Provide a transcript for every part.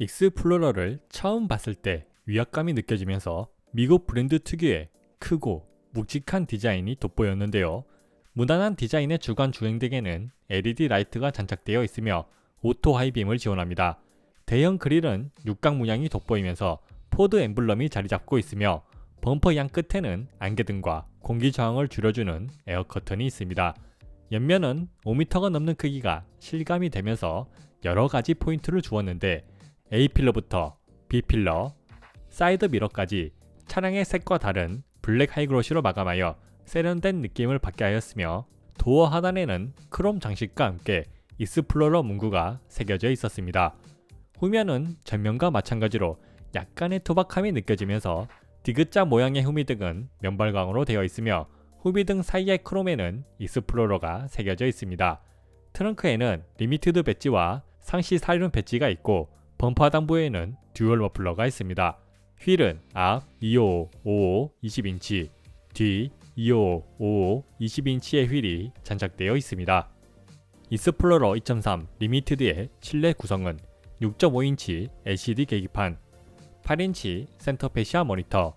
익스플로러를 처음 봤을 때 위압감이 느껴지면서 미국 브랜드 특유의 크고 묵직한 디자인이 돋보였는데요. 무난한 디자인의 주간 주행등에는 LED 라이트가 장착되어 있으며 오토 하이빔을 지원합니다. 대형 그릴은 육각 문양이 돋보이면서 포드 엠블럼이 자리 잡고 있으며 범퍼 양 끝에는 안개등과 공기 저항을 줄여주는 에어 커튼이 있습니다. 옆면은 5m가 넘는 크기가 실감이 되면서 여러 가지 포인트를 주었는데 A 필러부터 B 필러, 사이드 미러까지 차량의 색과 다른 블랙 하이그로시로 마감하여 세련된 느낌을 받게 하였으며 도어 하단에는 크롬 장식과 함께 익스플로러 문구가 새겨져 있었습니다. 후면은 전면과 마찬가지로 약간의 투박함이 느껴지면서 디귿자 모양의 후미등은 면발광으로 되어 있으며 후미등 사이의 크롬에는 익스플로러가 새겨져 있습니다. 트렁크에는 리미티드 배지와 상시 사륜 배지가 있고 범퍼 하단부에는 듀얼 머플러가 있습니다. 휠은 앞 255, 55, 20인치, 뒤 255, 55, 20인치의 휠이 장착되어 있습니다. 익스플로러 2.3 리미티드의 실내 구성은 6.5인치 LCD 계기판, 8인치 센터 페시아 모니터,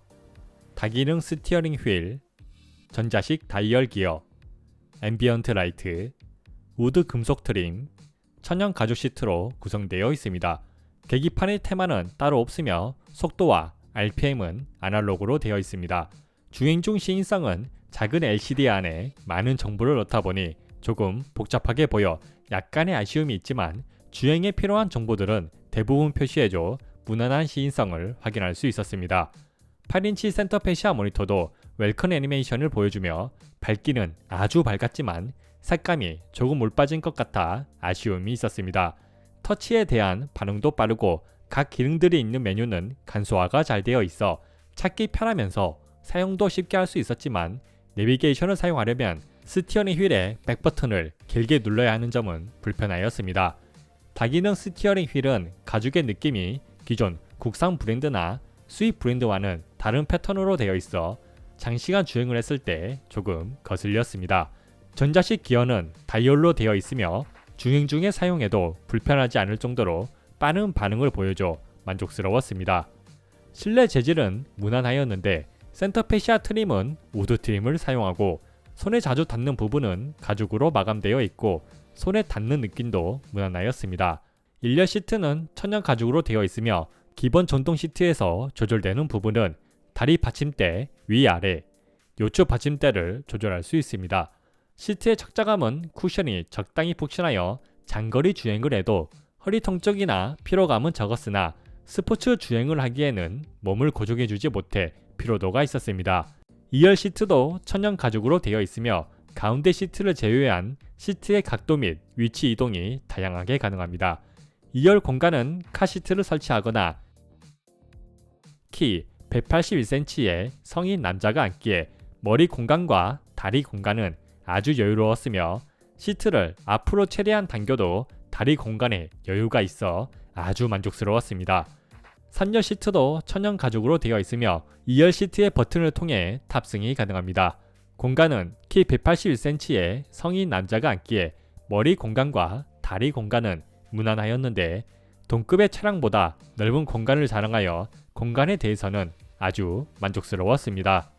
다기능 스티어링 휠, 전자식 다이얼 기어, 앰비언트 라이트, 우드 금속 트림, 천연 가죽 시트로 구성되어 있습니다. 계기판의 테마는 따로 없으며 속도와 RPM은 아날로그로 되어 있습니다. 주행 중 시인성은 작은 LCD 안에 많은 정보를 넣다 보니 조금 복잡하게 보여 약간의 아쉬움이 있지만 주행에 필요한 정보들은 대부분 표시해줘 무난한 시인성을 확인할 수 있었습니다. 8인치 센터 페시아 모니터도 웰컨 애니메이션을 보여주며 밝기는 아주 밝았지만 색감이 조금 물 빠진 것 같아 아쉬움이 있었습니다. 터치에 대한 반응도 빠르고 각 기능들이 있는 메뉴는 간소화가 잘 되어 있어 찾기 편하면서 사용도 쉽게 할 수 있었지만 내비게이션을 사용하려면 스티어링 휠의 백 버튼을 길게 눌러야 하는 점은 불편하였습니다. 다기능 스티어링 휠은 가죽의 느낌이 기존 국산 브랜드나 수입 브랜드와는 다른 패턴으로 되어 있어 장시간 주행을 했을 때 조금 거슬렸습니다. 전자식 기어는 다이얼로 되어 있으며 주행 중에 사용해도 불편하지 않을 정도로 빠른 반응을 보여줘 만족스러웠습니다. 실내 재질은 무난하였는데 센터 페 시아 트림은 우드 트림을 사용하고 손에 자주 닿는 부분은 가죽으로 마감되어 있고 손에 닿는 느낌도 무난하였습니다. 일렬 시트는 천연 가죽으로 되어 있으며 기본 전동 시트에서 조절되는 부분은 다리 받침대 위아래, 요추 받침대를 조절할 수 있습니다. 시트의 착자감은 쿠션이 적당히 푹신하여 장거리 주행을 해도 허리 통증이나 피로감은 적었으나 스포츠 주행을 하기에는 몸을 고정해주지 못해 피로도가 있었습니다. 2열 시트도 천연 가죽으로 되어 있으며 가운데 시트를 제외한 시트의 각도 및 위치 이동이 다양하게 가능합니다. 2열 공간은 카시트를 설치하거나 키 181cm의 성인 남자가 앉기에 머리 공간과 다리 공간은 아주 여유로웠으며 시트를 앞으로 최대한 당겨도 다리 공간에 여유가 있어 아주 만족스러웠습니다. 3열 시트도 천연 가죽으로 되어 있으며 2열 시트의 버튼을 통해 탑승이 가능합니다. 공간은 키 181cm의 성인 남자가 앉기에 머리 공간과 다리 공간은 무난하였는데 동급의 차량보다 넓은 공간을 자랑하여 공간에 대해서는 아주 만족스러웠습니다.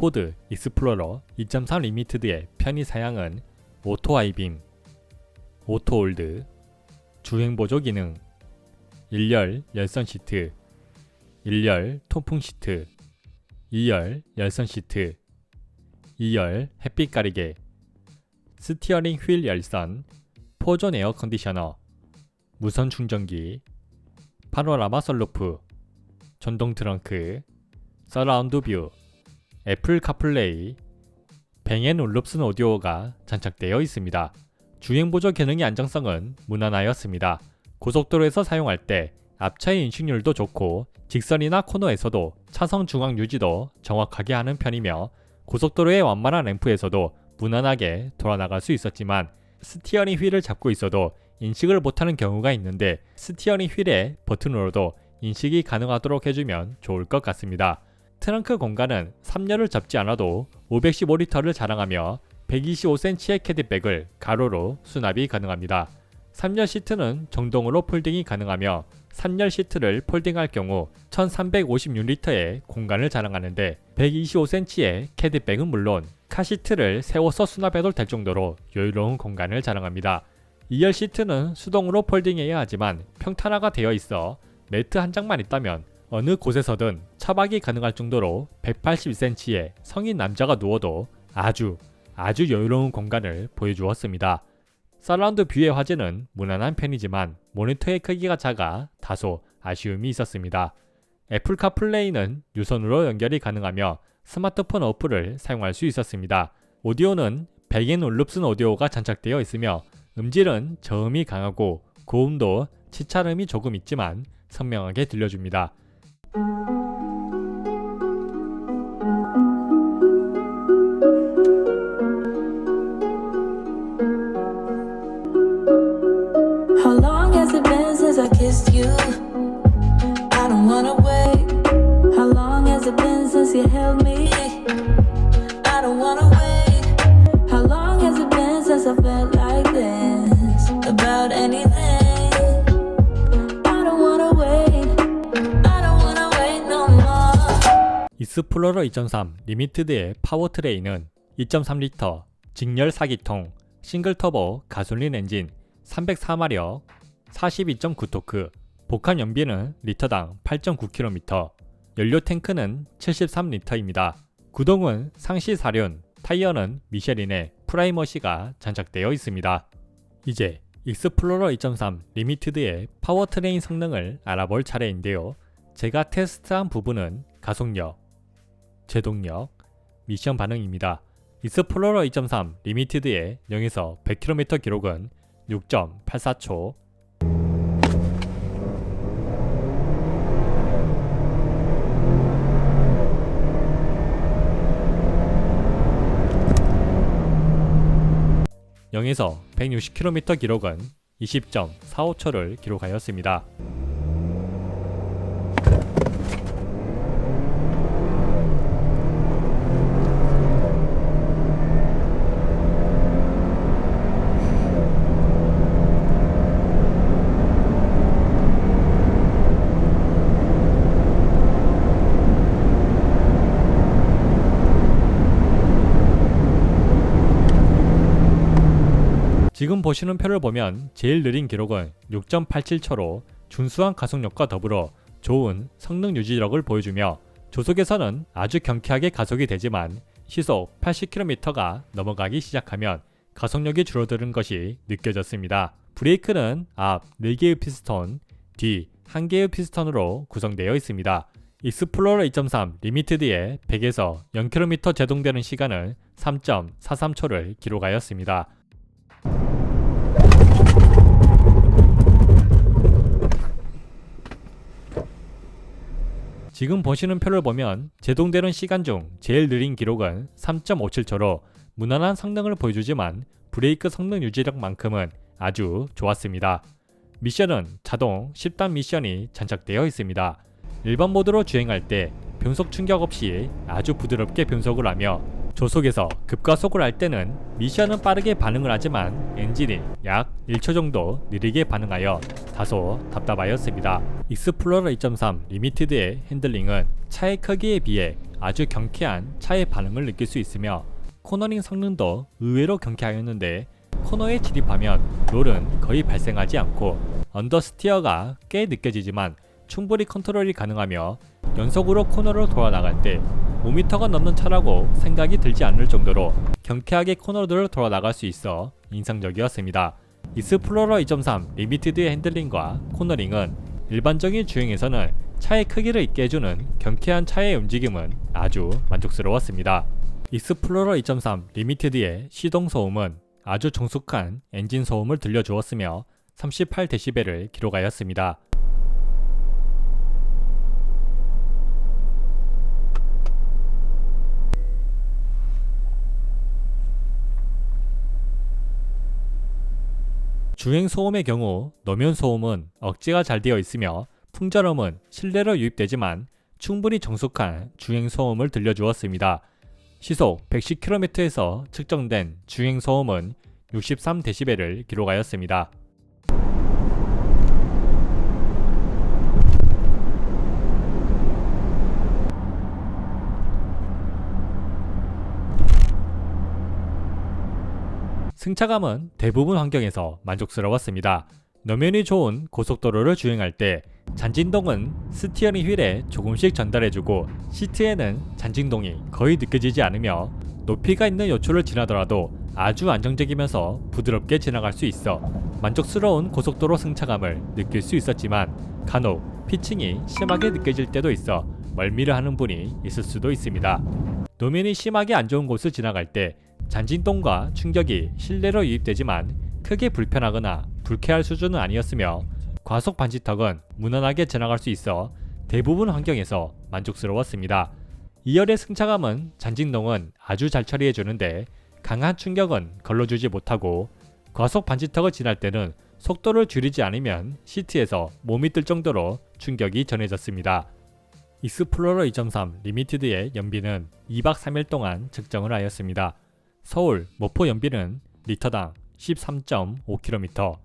포드 익스플로러 2.3 리미티드의 편의 사양은 오토 아이빔, 오토 올드, 주행 보조 기능, 1열 열선 시트, 1열 통풍 시트, 2열 열선 시트, 2열 햇빛 가리개, 스티어링 휠 열선, 포존 에어 컨디셔너, 무선 충전기, 파노라마 선루프, 전동 트렁크, 서라운드 뷰, 애플 카플레이, 뱅앤올룹슨 오디오가 장착되어 있습니다. 주행 보조 기능의 안정성은 무난하였습니다. 고속도로에서 사용할 때 앞차의 인식률도 좋고 직선이나 코너에서도 차선 중앙 유지도 정확하게 하는 편이며 고속도로의 완만한 램프에서도 무난하게 돌아나갈 수 있었지만 스티어링 휠을 잡고 있어도 인식을 못하는 경우가 있는데 스티어링 휠의 버튼으로도 인식이 가능하도록 해주면 좋을 것 같습니다. 트렁크 공간은 3열을 접지 않아도 515리터를 자랑하며 125cm의 캐디백을 가로로 수납이 가능합니다. 3열 시트는 정동으로 폴딩이 가능하며 산열 시트를 폴딩할 경우 1356리터의 공간을 자랑하는데 125cm의 캐디백은 물론 카시트를 세워서 수납해도 될 정도로 여유로운 공간을 자랑합니다. 2열 시트는 수동으로 폴딩해야 하지만 평탄화가 되어 있어 매트 한 장만 있다면 어느 곳에서든 차박이 가능할 정도로 182cm의 성인 남자가 누워도 아주 아주 여유로운 공간을 보여주었습니다. 서라운드 뷰의 화질은 무난한 편이지만 모니터의 크기가 작아 다소 아쉬움이 있었습니다. 애플 카 플레이는 유선으로 연결이 가능하며 스마트폰 어플을 사용할 수 있었습니다. 오디오는 백인 올룹슨 오디오가 장착되어 있으며 음질은 저음이 강하고 고음도 치찰음이 조금 있지만 선명하게 들려줍니다. How long has it been since I kissed you? I don't wanna wait. How long has it been since you held me? I don't wanna. 익스플로러 2.3 리미티드의 파워트레인은 2.3리터 직열 4기통 싱글 터보 가솔린 엔진 304마력 42.9토크 복합 연비는 리터당 8.9km 연료 탱크는 73리터입니다. 구동은 상시 사륜, 타이어는 미쉐린의 프라이머시가 장착되어 있습니다. 이제 익스플로러 2.3 리미티드의 파워트레인 성능을 알아볼 차례인데요. 제가 테스트한 부분은 가속력, 제동력, 미션 반응입니다. 익스플로러 2.3 리미티드의 0에서 100km 기록은 6.84초. (0에서 160km) 기록은 20.45초를 기록하였습니다. 지금 보시는 표를 보면 제일 느린 기록은 6.87초로 준수한 가속력과 더불어 좋은 성능 유지력을 보여주며 조속에서는 아주 경쾌하게 가속이 되지만 시속 80km가 넘어가기 시작하면 가속력이 줄어드는 것이 느껴졌습니다. 브레이크는 앞 4개의 피스톤, 뒤 1개의 피스톤으로 구성되어 있습니다. 익스플로러 2.3 리미티드의 100에서 0km 제동되는 시간은 3.43초를 기록하였습니다. 지금 보시는 표를 보면 제동되는 시간 중 제일 느린 기록은 3.57초로 무난한 성능을 보여주지만 브레이크 성능 유지력만큼은 아주 좋았습니다. 미션은 자동 10단 미션이 장착되어 있습니다. 일반 모드로 주행할 때 변속 충격 없이 아주 부드럽게 변속을 하며 조속에서 급가속을 할 때는 미션은 빠르게 반응을 하지만 엔진이 약 1초 정도 느리게 반응하여 다소 답답하였습니다. 익스플로러 2.3 리미티드의 핸들링은 차의 크기에 비해 아주 경쾌한 차의 반응을 느낄 수 있으며 코너링 성능도 의외로 경쾌하였는데 코너에 진입하면 롤은 거의 발생하지 않고 언더스티어가 꽤 느껴지지만 충분히 컨트롤이 가능하며 연속으로 코너로 돌아 나갈 때 5m가 넘는 차라고 생각이 들지 않을 정도로 경쾌하게 코너를 돌아 나갈 수 있어 인상적이었습니다. 익스플로러 2.3 리미티드의 핸들링과 코너링은 일반적인 주행에서는 차의 크기를 있게 해주는 경쾌한 차의 움직임은 아주 만족스러웠습니다. 익스플로러 2.3 리미티드의 시동 소음은 아주 정숙한 엔진 소음을 들려주었으며 38dB를 기록하였습니다. 주행 소음의 경우 노면 소음은 억제가 잘 되어 있으며 풍절음은 실내로 유입되지만 충분히 정숙한 주행 소음을 들려주었습니다. 시속 110km에서 측정된 주행 소음은 63dB를 기록하였습니다. 승차감은 대부분 환경에서 만족스러웠습니다. 노면이 좋은 고속도로를 주행할 때 잔진동은 스티어링 휠에 조금씩 전달해주고 시트에는 잔진동이 거의 느껴지지 않으며 높이가 있는 요초를 지나더라도 아주 안정적이면서 부드럽게 지나갈 수 있어 만족스러운 고속도로 승차감을 느낄 수 있었지만 간혹 피칭이 심하게 느껴질 때도 있어 멀미를 하는 분이 있을 수도 있습니다. 노면이 심하게 안 좋은 곳을 지나갈 때 잔진동과 충격이 실내로 유입되지만 크게 불편하거나 불쾌할 수준은 아니었으며 과속 반지턱은 무난하게 지나갈 수 있어 대부분 환경에서 만족스러웠습니다. 2열의 승차감은 잔진동은 아주 잘 처리해 주는데 강한 충격은 걸러주지 못하고 과속 반지턱을 지날 때는 속도를 줄이지 않으면 시트에서 몸이 뜰 정도로 충격이 전해졌습니다. 익스플로러 2.3 리미티드의 연비는 2박 3일 동안 측정을 하였습니다. 서울 모포 연비는 리터당 13.5km,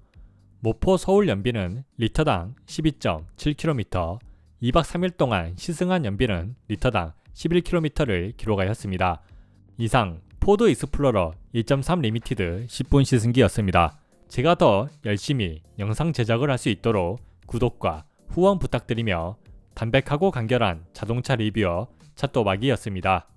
모포 서울 연비는 리터당 12.7km, 2박 3일 동안 시승한 연비는 리터당 11km를 기록하였습니다. 이상 포드 익스플로러 2.3 리미티드 10분 시승기였습니다. 제가 더 열심히 영상 제작을 할 수 있도록 구독과 후원 부탁드리며 담백하고 간결한 자동차 리뷰어 차또박이었습니다.